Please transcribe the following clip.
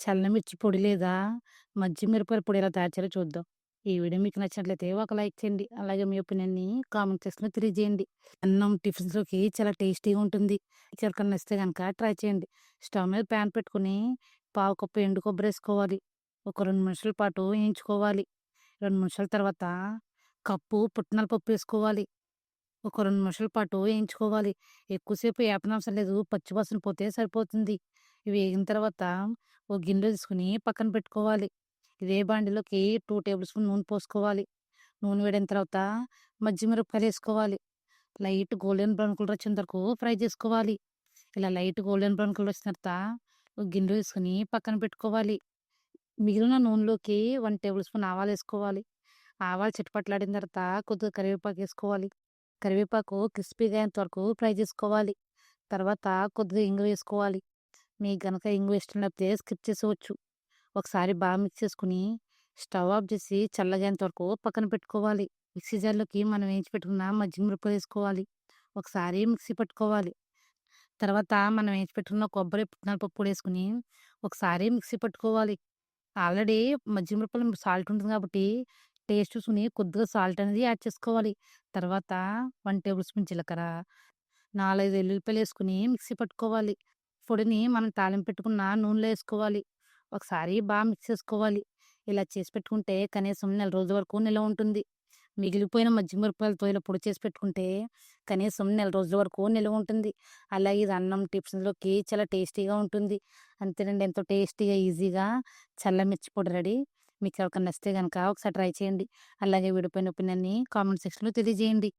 చల్లమిర్చి పొడి లేదా మజ్జి మిరపకాయల పొడి ఎలా తయారు చేయాలో చూద్దాం. ఈ వీడియో మీకు నచ్చినట్లయితే ఒక లైక్ చేయండి. అలాగే మీ ఒపీనియన్‌ని కామెంట్ సెక్షన్‌లో తెలియజేయండి. అన్నం టిఫిన్స్‌లోకి చాలా టేస్టీగా ఉంటుంది. ఎవరికైనా నచ్చితే కనుక ట్రై చేయండి. స్టవ్ మీద ప్యాన్ పెట్టుకొని పావు కప్పు ఎండు కొబ్బరేసుకోవాలి. ఒక రెండు నిమిషాల పాటు వేయించుకోవాలి. రెండు నిమిషాల తర్వాత కప్పు పుట్నాల పప్పు వేసుకోవాలి. ఒక రెండు నిమిషాల పాటు వేయించుకోవాలి. ఎక్కువసేపు ఏపనవసరం లేదు. పచ్చివాసన పోతే సరిపోతుంది. ఇవి వేగిన తర్వాత ఒక గిన్నె తీసుకుని పక్కన పెట్టుకోవాలి. ఇదే బాండిలోకి టూ టేబుల్ స్పూన్ నూనె పోసుకోవాలి. నూనె వేడిన తర్వాత మజ్జి మిరపకాయలేసుకోవాలి. లైట్ గోల్డెన్ బ్రౌన్ కలర్ వచ్చిన వరకు ఫ్రై చేసుకోవాలి. ఇలా లైట్ గోల్డెన్ బ్రౌన్ కలర్ వచ్చిన తర్వాత ఒక గిన్నె తీసుకుని పక్కన పెట్టుకోవాలి. మిగిలిన నూనెలోకి వన్ టేబుల్ స్పూన్ ఆవాలేసుకోవాలి. ఆవాలు చిటపటలాడిన తర్వాత కొద్దిగా కరివేపాకు వేసుకోవాలి. కరివేపాకు క్రిస్పీగా అయినంత వరకు ఫ్రై చేసుకోవాలి. తర్వాత కొద్దిగా ఇంగువ వేసుకోవాలి. మీకు కనుక ఇంగు ఇష్టం లేకపోతే స్కిప్ చేసుకోవచ్చు ఒకసారి బాగా మిక్స్ చేసుకుని స్టవ్ ఆఫ్ చేసి చల్లగేంత వరకు పక్కన పెట్టుకోవాలి. మిక్సీ జార్‌లోకి మనం వేయించి పెట్టుకున్న మజ్జిగ మిరపకాయలు వేసుకోవాలి. ఒకసారి మిక్సీ పట్టుకోవాలి. తర్వాత మనం వేయించి పెట్టుకున్న కొబ్బరి, పుట్నాల పప్పు కూడా ఒకసారి మిక్సీ పట్టుకోవాలి. ఆల్రెడీ మజ్జిగ సాల్ట్ ఉంటుంది కాబట్టి టేస్ట్ చూసుకుని కొద్దిగా సాల్ట్ అనేది యాడ్ చేసుకోవాలి. తర్వాత వన్ టేబుల్ స్పూన్ జీలకర్ర, 4, 5 ఎల్లుల్లిపాయలు వేసుకుని మిక్సీ పట్టుకోవాలి. పొడిని మనం తాలింపు పెట్టుకున్న నూనెలో వేసుకోవాలి. ఒకసారి బాగా మిక్స్ చేసుకోవాలి. ఇలా చేసి పెట్టుకుంటే కనీసం నెల రోజుల వరకు నిల్వ ఉంటుంది. మిగిలిపోయిన మజ్జిగ మిరపకాయలతో ఇలా పొడి చేసి పెట్టుకుంటే కనీసం నెల రోజుల వరకు నిల్వ ఉంటుంది. అలాగే ఇది అన్నం టిప్స్లోకి చాలా టేస్టీగా ఉంటుంది. అంతేనండి ఎంతో టేస్టీగా, ఈజీగా చల్ల మిర్చి పొడి రెడీ. మీకు ఎవరికైనా నచ్చితే కనుక ఒకసారి ట్రై చేయండి. అలాగే విడిపోయిన ఒపీనియన్‌ని కామెంట్ సెక్షన్‌లో తెలియజేయండి.